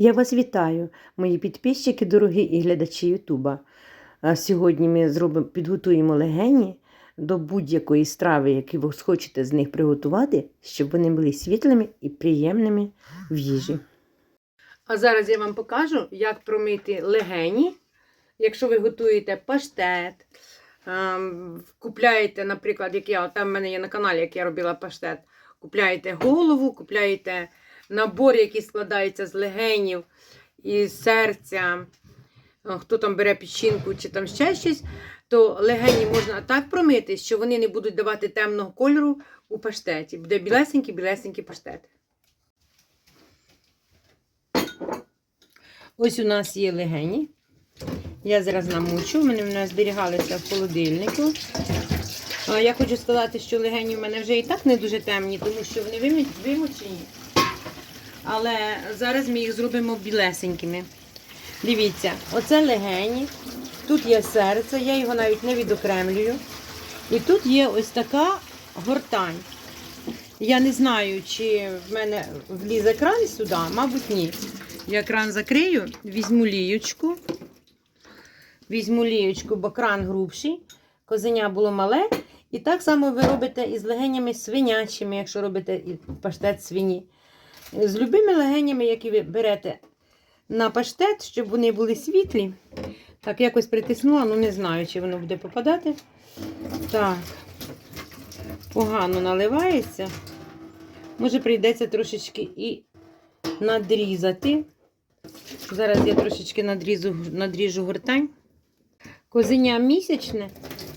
Я вас вітаю, мої підписчики, дорогі і глядачі Ютуба. Сьогодні ми зробимо, підготуємо легені до будь-якої страви, які ви хочете з них приготувати, щоб вони були світлими і приємними в їжі. А зараз я вам покажу, як промити легені. Якщо ви готуєте паштет, ем, купляєте, наприклад, як я, там в мене є на каналі, як я робила паштет, купляєте голову, купляєте набор, який складається з легенів і серця, хто там бере печінку чи там ще щось, то легені можна так промити, що вони не будуть давати темного кольору у паштеті. Буде білесенький-білесенький паштет. Ось у нас є легені. Я зараз намучу, вони в мене зберігалися в холодильнику. Я хочу сказати, що легені в мене вже і так не дуже темні, тому що вони вимочені. Але зараз ми їх зробимо білесенькими. Дивіться, оце легені. Тут є серце, я його навіть не відокремлюю. І тут є ось така гортань. Я не знаю, чи в мене влізе кран сюди, мабуть, ні. Я кран закрию, візьму ліючку. Візьму ліючку, бо кран грубший. Козеня було мале. І так само ви робите із легенями свинячими, якщо робите паштет свині. З любими легенями, які ви берете на паштет, щоб вони були світлі. Так, якось притиснула, ну не знаю, чи воно буде попадати. Так, погано наливається. Може, прийдеться трошечки і надрізати. Зараз я трошечки надрізу, надріжу гортань. Козеня місячне.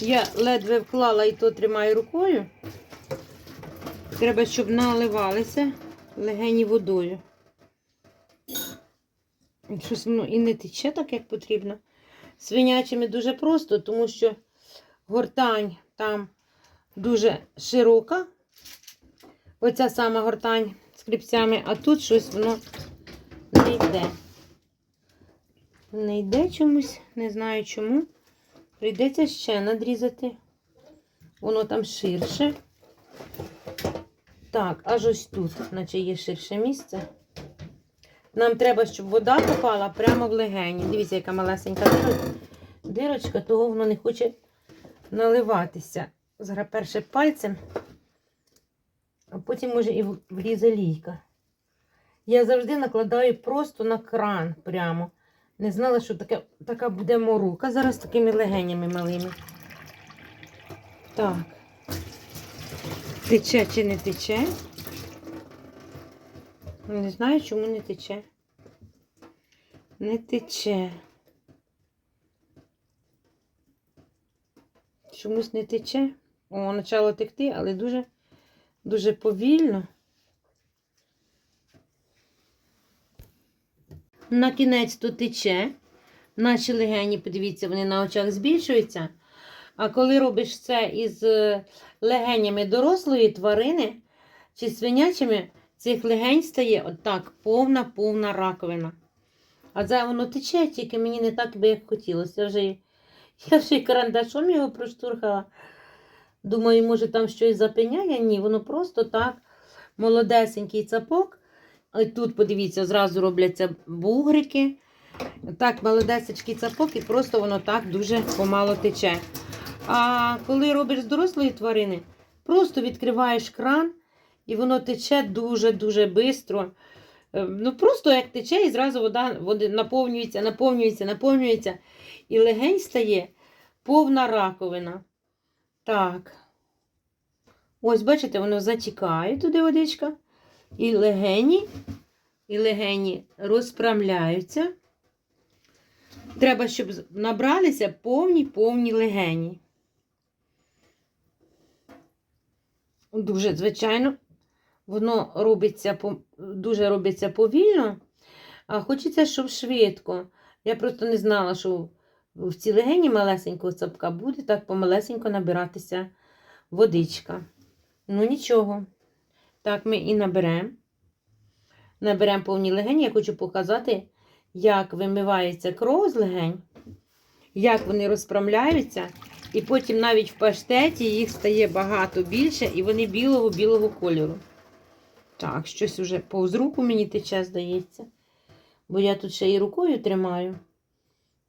Я ледве вклала і то тримаю рукою. Треба, щоб наливалися легені водою. Щось воно і не тече так, як потрібно. Свинячими дуже просто, тому що гортань там дуже широка. Оця сама гортань з кріпцями, а тут щось воно не йде. Не йде чомусь, не знаю чому. Прийдеться ще надрізати. Воно там ширше. Так, аж ось тут, наче є ширше місце. Нам треба, щоб вода попала прямо в легені. Дивіться, яка малесенька дирочка. Того воно не хоче наливатися. Зараз перше пальцем, а потім може і влізе лійка. Я завжди накладаю просто на кран прямо. Не знала, що таке, така буде морука. Зараз такими легенями малими. Так. Тече чи не тече? Не знаю, чому не тече. Не тече. Чомусь не тече. О, почало текти, але дуже, дуже повільно. На кінець то тече. Наші легені, подивіться, вони на очах збільшуються. А коли робиш це із е, легенями дорослої тварини чи свинячими, цих легень стає отак повна-повна раковина. А це воно тече, тільки мені не так би як хотілося. Я вже, я вже карандашом його проштурхала. Думаю, може там щось запиняє. Ні, воно просто так молодесенький цапок. І тут, подивіться, зразу робляться бугрики. Так, молодесечкий цапок, і просто воно так дуже помало тече. А коли робиш з дорослої тварини, просто відкриваєш кран, і воно тече дуже-дуже швидко. Ну, просто як тече, і зразу вода, наповнюється, наповнюється, наповнюється. І легень стає повна раковина. Так. Ось, бачите, воно затікає туди водичка. І легені, і легені розправляються. Треба, щоб набралися повні-повні легені. Дуже, звичайно, воно робиться дуже робиться повільно, а хочеться, щоб швидко. Я просто не знала, що в цій легені малесенького цапка буде так помалесенько набиратися водичка. Ну, нічого. Так, ми і наберемо. Наберемо повні легені. Я хочу показати, як вимивається кров з легень, як вони розправляються. І потім навіть в паштеті їх стає багато більше, і вони білого-білого кольору. Так, щось уже повз руку мені тече, здається. бо я тут ще і рукою тримаю.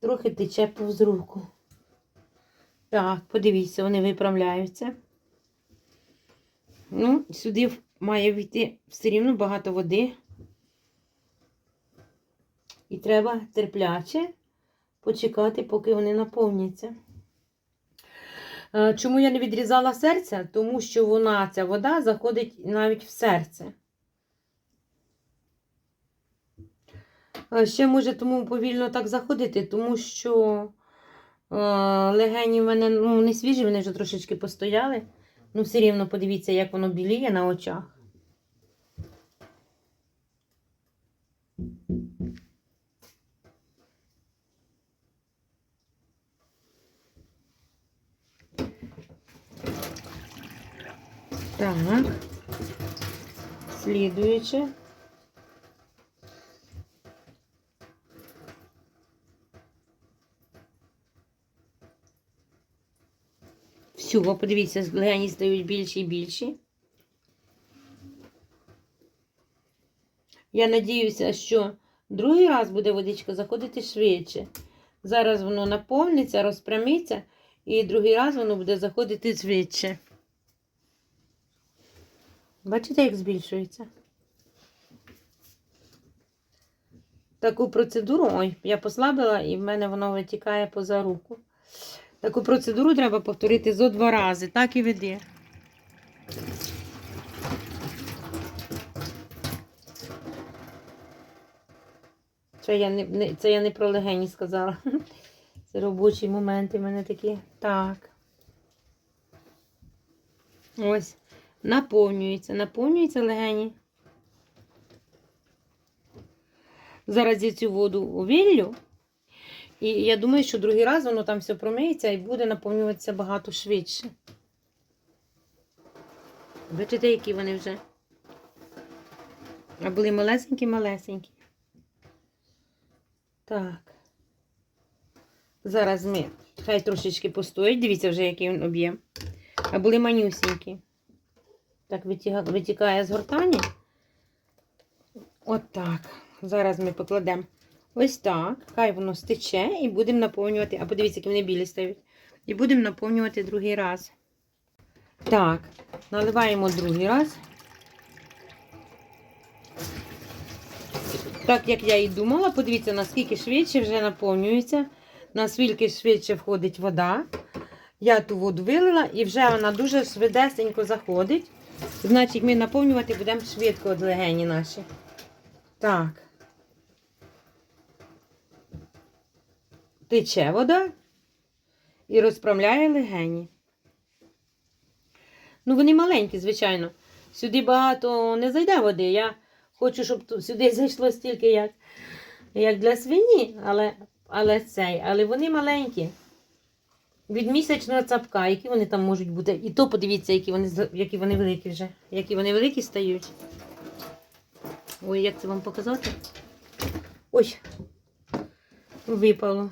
Трохи тече повз руку. Так, подивіться, вони виправляються. Ну, сюди має війти все рівно багато води. І треба терпляче почекати, поки вони наповняться. Е, Чому я не відрізала серце? Тому що вона, ця вода, заходить навіть в серце. Е, Ще може тому повільно так заходити, тому що е, легені в мене ну, не свіжі, вони вже трошечки постояли. Ну, все рівно подивіться, як воно біліє на очах. Так. Слідуюче. Всього, подивіться, легені стають більші і більші. Я надіюся, що другий раз буде водичка заходити швидше. Зараз воно наповниться, розпрямиться, і другий раз воно буде заходити швидше. Бачите, як збільшується? Таку процедуру, ой, я послабила, і в мене воно витікає поза руку. Таку процедуру треба повторити зо два рази. Так і веди. Це я не, не, це я не про легені сказала. Це робочі моменти в мене такі. Так. Ось. Наповнюється, наповнюється легені. Зараз я цю воду увіллю. І я думаю, що другий раз воно там все промиється і буде наповнюватися багато швидше. Бачите, які вони вже? А були малесенькі-малесенькі. Так. Зараз ми хай трошечки постоять. Дивіться вже, який він об'єм. А були манюсінькі. Так витікає з гортані. От так. Зараз ми покладемо ось так. Хай воно стече і будемо наповнювати. А подивіться, які вони білі стають. І будемо наповнювати другий раз. Так, наливаємо другий раз. Так, як я і думала, подивіться, наскільки швидше вже наповнюється, наскільки швидше входить вода. Я ту воду вилила і вже вона дуже швидесенько заходить. Значить, ми наповнювати будемо швидко от легені наші. Так. Тече вода і розправляє легені. Ну, вони маленькі, звичайно. Сюди багато не зайде води. Я хочу, щоб сюди зайшло стільки, як, як для свині, але, але цей, але вони маленькі. Від місячного цапка, які вони там можуть бути. І то подивіться, які вони, які вони великі вже. Які вони великі стають. Ой, як це вам показати? Ой, випало.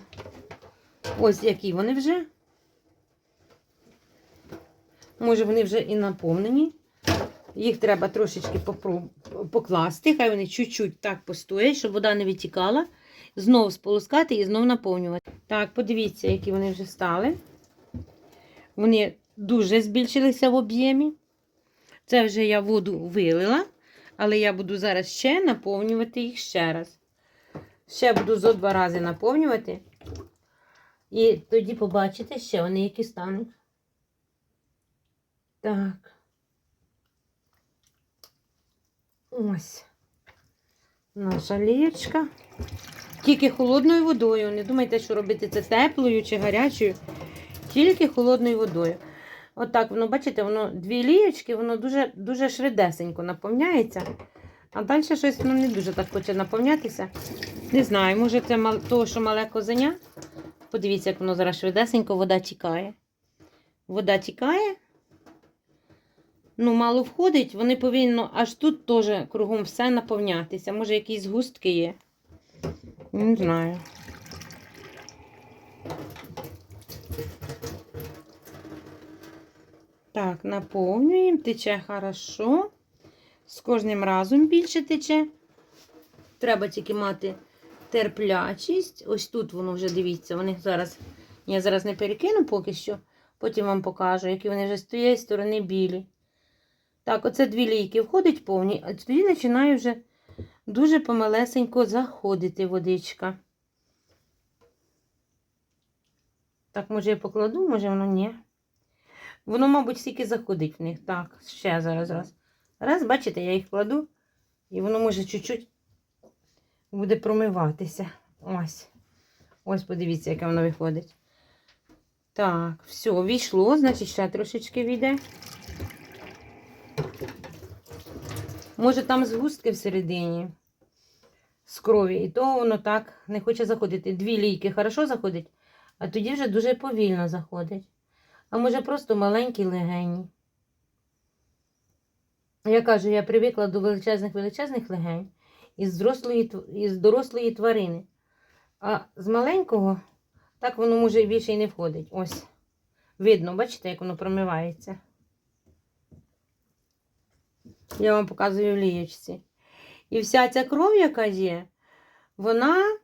Ось які вони вже. Може, вони вже і наповнені. Їх треба трошечки покласти, хай вони чуть-чуть так постоять, щоб вода не витікала. Знову сполоскати і знову наповнювати. Так, подивіться, які вони вже стали. Вони дуже збільшилися в об'ємі. Це вже я воду вилила, але я буду зараз ще наповнювати їх ще раз. Ще буду зо два рази наповнювати. І тоді побачите ще вони які стануть. Так. Ось. Наша лієчка. Тільки холодною водою. Не думайте, що робити це теплою чи гарячою. Тільки холодною водою. Отак воно, бачите, воно дві лієчки, воно дуже дуже швидесенько наповняється. А далі щось воно не дуже так хоче наповнятися. Не знаю, може це того, що мале козеня. Подивіться, як воно зараз швидесенько, вода тікає. Вода тікає. Ну, мало входить, вони повинно аж тут теж кругом все наповнятися. Може, якісь густки є. Не знаю. Так, наповнюємо, тече хорошо. З кожним разом більше тече. Треба тільки мати терплячість. Ось тут воно вже дивіться, вони зараз. Я зараз не перекину поки що, потім вам покажу, які вони вже з тієї сторони білі. Так, оце дві лійки входить повні, а тоді починає вже дуже помалесенько заходити водичка. Так, може я покладу, може воно ні. Воно, мабуть, стільки заходить в них. Так, ще зараз раз. Раз, бачите, я їх кладу, і воно може чуть-чуть буде промиватися. Ось. Ось, подивіться, яке воно виходить. Так, все, війшло, значить, ще трошечки війде. Може, там згустки всередині з крові, і то воно так не хоче заходити. Дві лійки хорошо заходить, а тоді вже дуже повільно заходить. А може просто маленькі легені. Я кажу, я привикла до величезних величезних легень із дорослої, із дорослої тварини. А з маленького так воно може більше і не входить. Ось. Видно, бачите, як воно промивається. Я вам показую в лієчці. І вся ця кров, яка є, вона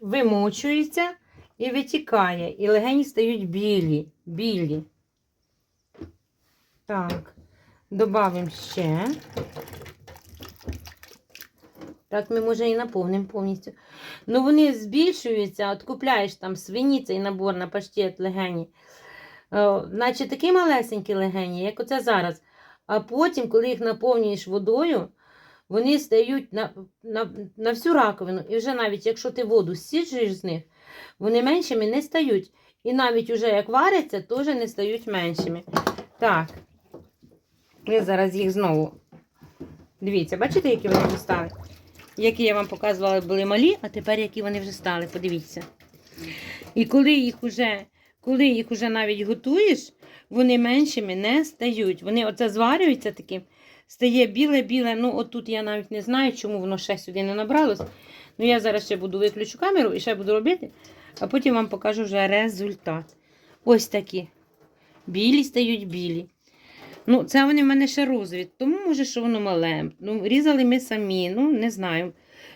вимочується і витікає. І легені стають білі. білі. Так, додамо ще. Так, ми може і наповнимо повністю. Ну, вони збільшуються, от купляєш там свині цей набор на паштет легені. Е, наче такі малесенькі легені, як оце зараз. А потім, коли їх наповнюєш водою, вони стають на, на, на всю раковину. І вже навіть якщо ти воду сіджуєш з них, вони меншими не стають. І навіть уже як варяться, теж не стають меншими. Так, я зараз їх знову. Дивіться, бачите, які вони вже стали? Які я вам показувала, були малі, а тепер які вони вже стали, подивіться. І коли їх уже, коли їх уже навіть готуєш, вони меншими не стають. Вони оце зварюються таким, стає біле-біле. Ну, отут я навіть не знаю, чому воно ще сюди не набралось. Ну, я зараз ще буду виключу камеру і ще буду робити, а потім вам покажу вже результат. Ось такі. Білі стають білі. Ну, це вони в мене ще розвід, тому може, що воно мале. Ну, різали ми самі, ну не знаю.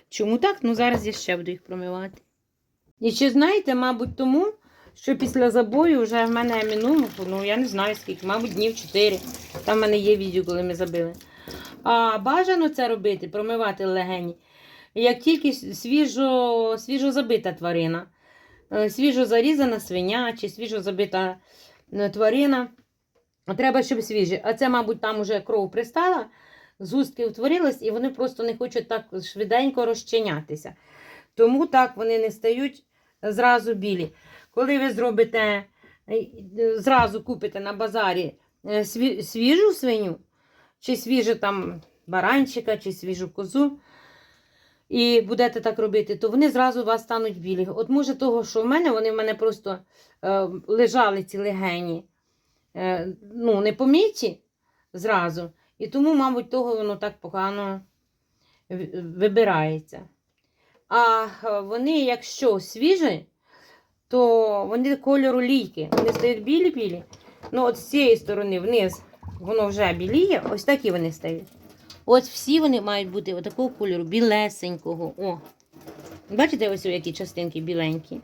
Чому так? Ну зараз я ще буду їх промивати. І чи знаєте, мабуть, тому, що після забою вже в мене минуло, ну я не знаю скільки, мабуть, днів 4. Там в мене є відео, коли ми забили. А бажано це робити, промивати легені, як тільки свіжо, свіжо забита тварина, Е, свіжо зарізана свиня чи свіжо забита е, тварина. Треба, щоб свіжі. А це, мабуть, там уже кров пристала, згустки утворились, і вони просто не хочуть так швиденько розчинятися. Тому так вони не стають зразу білі. Коли ви зробите, е, зразу купите на базарі свіжу свиню, чи свіжу там баранчика, чи свіжу козу, і будете так робити, то вони зразу у вас стануть білі. От може того, що в мене, вони в мене просто е, лежали ці легені е, ну, не поміті зразу. І тому, мабуть, того воно так погано вибирається. А е, вони, якщо свіжі, то вони кольору лійки. Вони стають білі-білі. Ну, от з цієї сторони вниз воно вже біліє, ось такі вони стають. Ось всі вони мають бути отакого кольору, білесенького. О. Бачите, ось які частинки біленькі.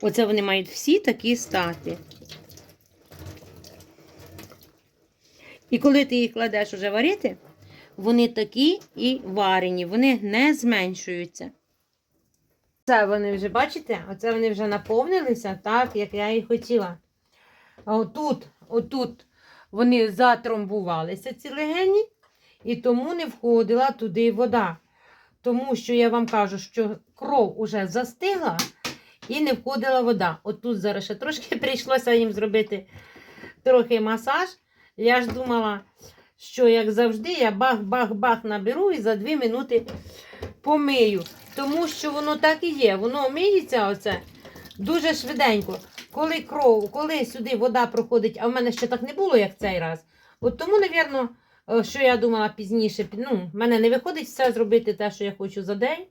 Оце вони мають всі такі стати. І коли ти їх кладеш уже варити, вони такі і варені, вони не зменшуються. Це вони вже, бачите, оце вони вже наповнилися так, як я і хотіла. А отут, отут вони затромбувалися, ці легені, і тому не входила туди вода. Тому що я вам кажу, що кров уже застигла і не входила вода. От тут зараз ще трошки прийшлося їм зробити трохи масаж. Я ж думала, що як завжди, я бах-бах-бах наберу і за 2 минути помию. Тому що воно так і є. Воно миється оце дуже швиденько. Коли кров, коли сюди вода проходить, а в мене ще так не було, як цей раз. От тому, е, що я думала пізніше, ну, в мене не виходить все зробити те, що я хочу за день.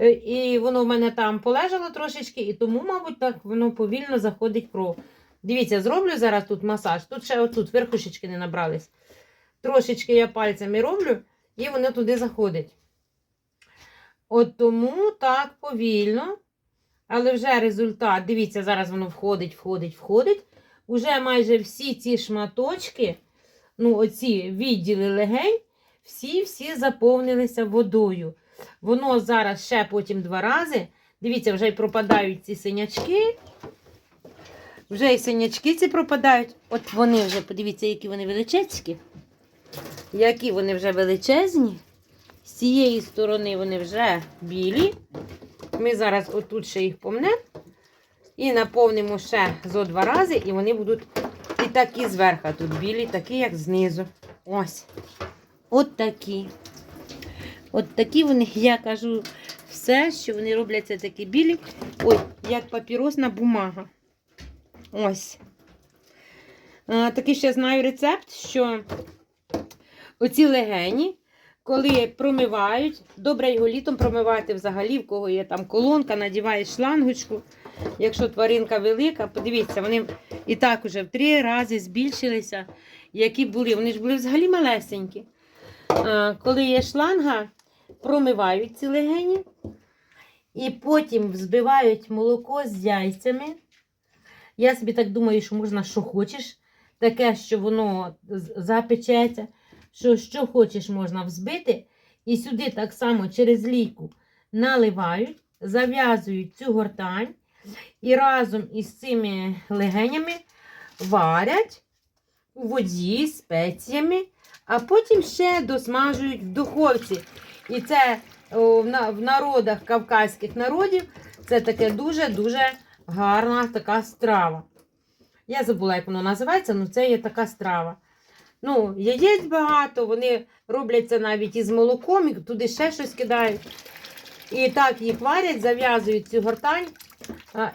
Е, І воно в мене там полежало трошечки, і тому, мабуть, так воно повільно заходить кров. Дивіться, зроблю зараз тут масаж. Тут ще отут верхушечки не набрались. Трошечки я пальцями роблю, і воно туди заходить. От тому так повільно. Але вже результат, дивіться, зараз воно входить, входить, входить. Уже майже всі ці шматочки, ну, оці відділи легень, всі-всі заповнилися водою. Воно зараз ще потім два рази. Дивіться, вже й пропадають ці синячки. Вже і синячки ці пропадають. От вони вже, подивіться, які вони величезні. Які вони вже величезні. З цієї сторони вони вже білі. Ми зараз отут ще їх помнемо. І наповнимо ще зо два рази, і вони будуть такі зверху тут білі, такі, як знизу. Ось. От такі. От такі вони, я кажу, все, що вони робляться такі білі. Ой, як папіросна бумага. Ось. Такий ще знаю рецепт, що оці легені, коли промивають, добре його літом промивати взагалі, в кого є там колонка, надіваєш шлангочку. Якщо тваринка велика, подивіться, вони і так уже в три рази збільшилися, які були. Вони ж були взагалі малесенькі. Коли є шланга, промивають ці легені і потім взбивають молоко з яйцями. Я собі так думаю, що можна що хочеш, таке, що воно запечеться, що що хочеш можна взбити. І сюди так само через лійку наливають, зав'язують цю гортань і разом із цими легенями варять у воді спеціями, а потім ще досмажують в духовці. І це в народах кавказьких народів це таке дуже-дуже гарна така страва. Я забула, як воно називається, але це є така страва. Ну, яєць багато, вони робляться навіть із молоком, і туди ще щось кидають. І так їх варять, зав'язують цю гортань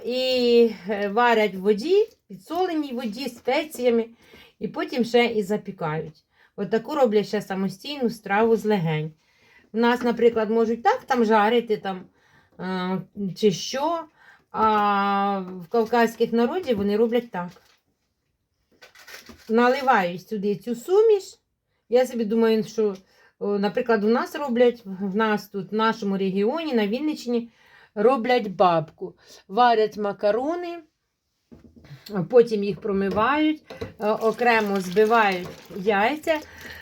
і е, варять в воді, підсоленій воді, спеціями, і потім ще і запікають. От таку роблять ще самостійну страву з легень. У нас, наприклад, можуть так там жарити там, е, чи що, а в кавказьких народів вони роблять так. Наливають сюди цю суміш. Я собі думаю, що, наприклад, у нас роблять, в нас тут, в нашому регіоні, на Вінниччині, роблять бабку. Варять макарони, потім їх промивають, е, окремо збивають яйця.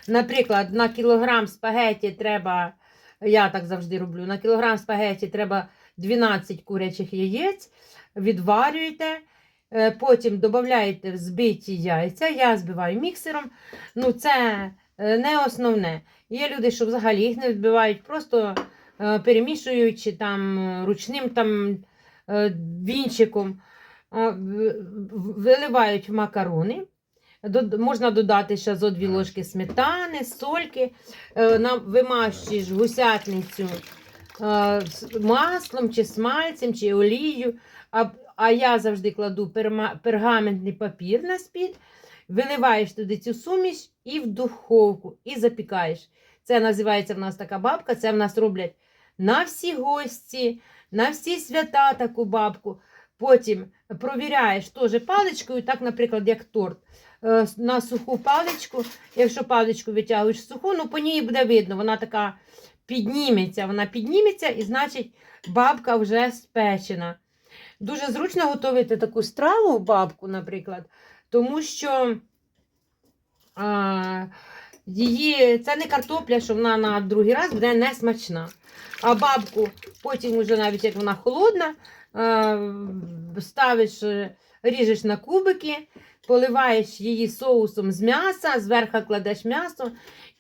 Наприклад, на кілограм спагеті треба, я так завжди роблю, на кілограм спагеті треба 12 курячих яєць, відварюєте. Е, Потім додаєте взбиті яйця, я збиваю міксером. Ну, це е, не основне. Є люди, що взагалі їх не відбивають, просто е, перемішуючи там ручним там вінчиком, виливають в макарони. Можна додати ще зо дві ложки сметани, сольки, вимащуєш гусятницю маслом, чи смальцем, чи олією. А, я завжди кладу пергаментний папір на спід, виливаєш туди цю суміш і в духовку, і запікаєш. Це називається в нас така бабка, це в нас роблять на всі гості, на всі свята таку бабку. Потім провіряєш теж паличкою, так, наприклад, як торт. Е, На суху паличку, якщо паличку витягуєш суху, ну по ній буде видно, вона така підніметься, вона підніметься, і значить бабка вже спечена. Дуже зручно готувати таку страву, бабку, наприклад, тому що а, її, це не картопля, що вона на другий раз буде не смачна. А бабку потім, уже навіть як вона холодна, а, ставиш, е, ріжеш на кубики, поливаєш її соусом з м'яса, зверху кладеш м'ясо.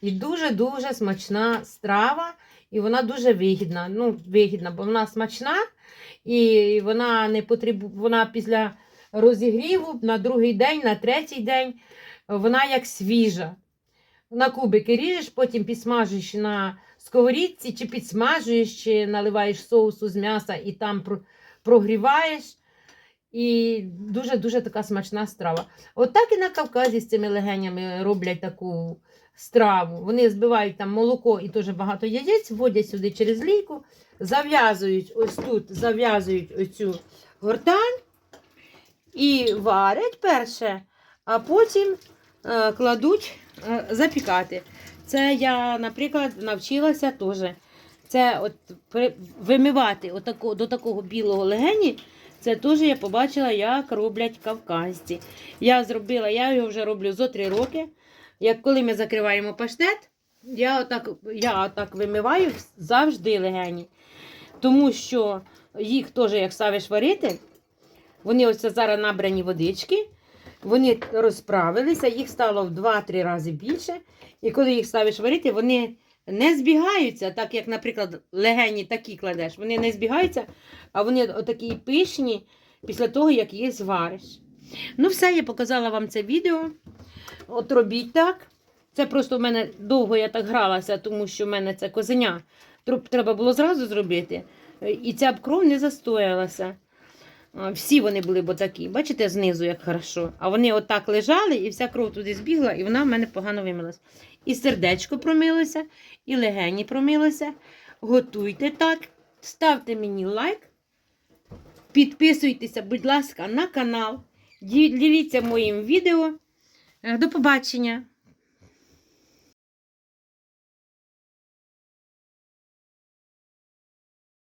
І дуже-дуже смачна страва. І вона дуже вигідна. Ну, вигідна, бо вона смачна, і вона не потребує, вона після розігріву на другий день, на третій день, вона як свіжа. На кубики ріжеш, потім підсмажуєш на сковорідці, чи підсмажуєш, чи наливаєш соусу з м'яса і там про- прогріваєш. І дуже-дуже така смачна страва. От і на Кавказі з цими легенями роблять таку страву. Вони збивають там молоко і дуже багато яєць, вводять сюди через лійку, зав'язують ось тут, зав'язують оцю гортань і варять перше, а потім е, кладуть е, запікати. Це я, наприклад, навчилася теж. це от вимивати отако, до такого білого легені, це теж я побачила, як роблять кавказці. Я зробила, я його вже роблю зо три роки. Як коли ми закриваємо паштет, я отак, я отак вимиваю завжди легені. Тому що їх теж, як ставиш варити, вони ось зараз набрані водички, вони розправилися, їх стало в 2-3 рази більше. І коли їх ставиш варити, вони не збігаються, так як, наприклад, легені такі кладеш, вони не збігаються, а вони отакі пишні після того, як їх звариш. Ну, все, я показала вам це відео. От робіть так. Це просто в мене довго я так гралася, тому що в мене це козеня. Треба було зразу зробити. І ця б кров не застоялася. Всі вони були б такі. Бачите, знизу як хорошо. А вони отак лежали, і вся кров туди збігла, і вона в мене погано вимилась. І сердечко промилося, і легені промилося. Готуйте так, ставте мені лайк, підписуйтеся, будь ласка, на канал, діліться моїм відео. Е, До побачення!